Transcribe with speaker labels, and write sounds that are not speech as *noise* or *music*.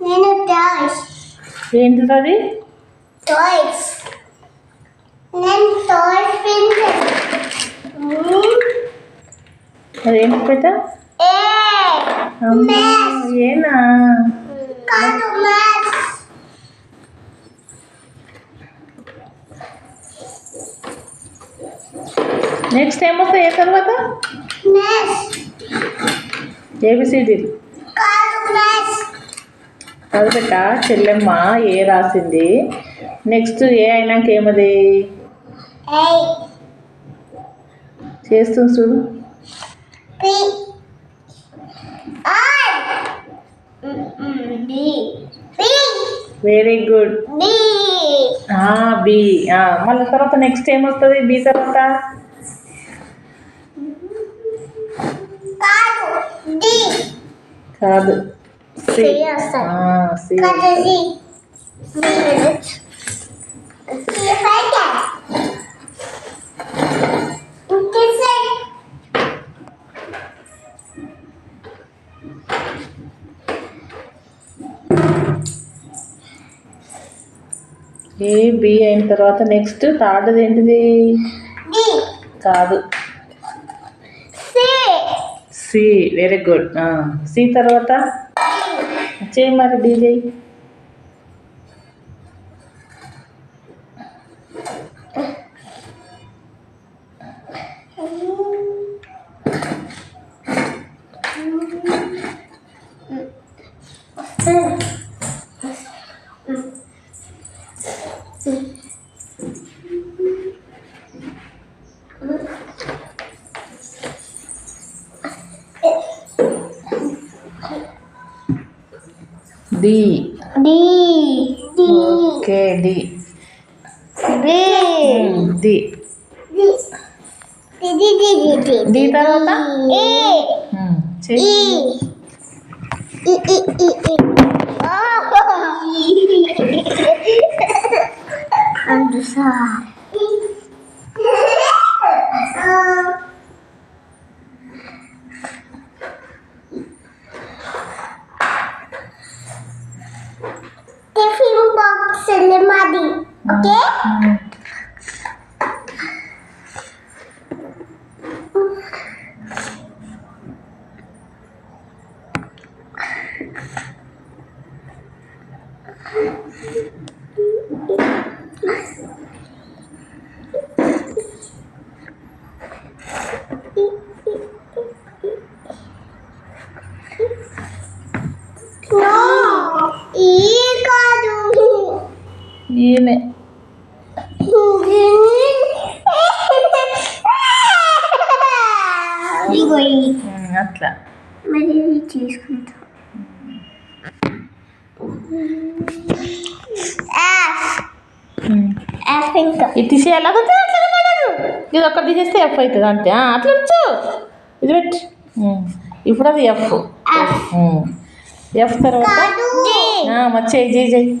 Speaker 1: నేను టాయ్స్
Speaker 2: ఏంటిది
Speaker 1: టాయ్స్ నేను టాయ్స్ పెన్ను
Speaker 2: అదేంటి పెట్ట ఏనా? నెక్స్ట్ ఏమొస్తాయి ఏ తర్వాత?
Speaker 1: ఏబిసిడీలు
Speaker 2: అది పెట్ట చెల్లెమ్మ ఏ రాసింది? నెక్స్ట్ ఏ అయినాక ఏమది? చేస్తుంది చూడు. Very good
Speaker 1: B.
Speaker 2: మళ్ళీ తర్వాత నెక్స్ట్ ఏమొస్తుంది? బి తర్వాత?
Speaker 1: కాదు.
Speaker 2: సి
Speaker 1: ah,
Speaker 2: ఏ బి అయిన తర్వాత నెక్స్ట్ థర్డ్ది ఏంటిది కాదు.
Speaker 1: సి.
Speaker 2: వెరీ గుడ్ సి తర్వాత? చేయి మరి DJ Okay.
Speaker 1: Di. Di.
Speaker 2: Di. Oke,
Speaker 1: di
Speaker 2: di.
Speaker 1: Hmm, di. di di. Di.
Speaker 2: Di di
Speaker 1: di
Speaker 2: di
Speaker 1: di. Di taruh e. hmm, di di e. di e, di I.
Speaker 2: I
Speaker 1: i i
Speaker 2: i. Oh. *laughs*
Speaker 1: Aduh, 夢。ఇగో
Speaker 2: అట్లా.
Speaker 1: మరి చేసుకుంటాం
Speaker 2: ఇది తీసేయాలా? ఇది ఒక్కటి తీసేస్తే F అవుతుంది అంతే. అట్లా ఉంచు. ఇది పెట్టి. Mm. ఇప్పుడు అది ఎఫ్
Speaker 1: ఎఫ్
Speaker 2: mm. తర్వాత మచ్చేయి చేయి చేయి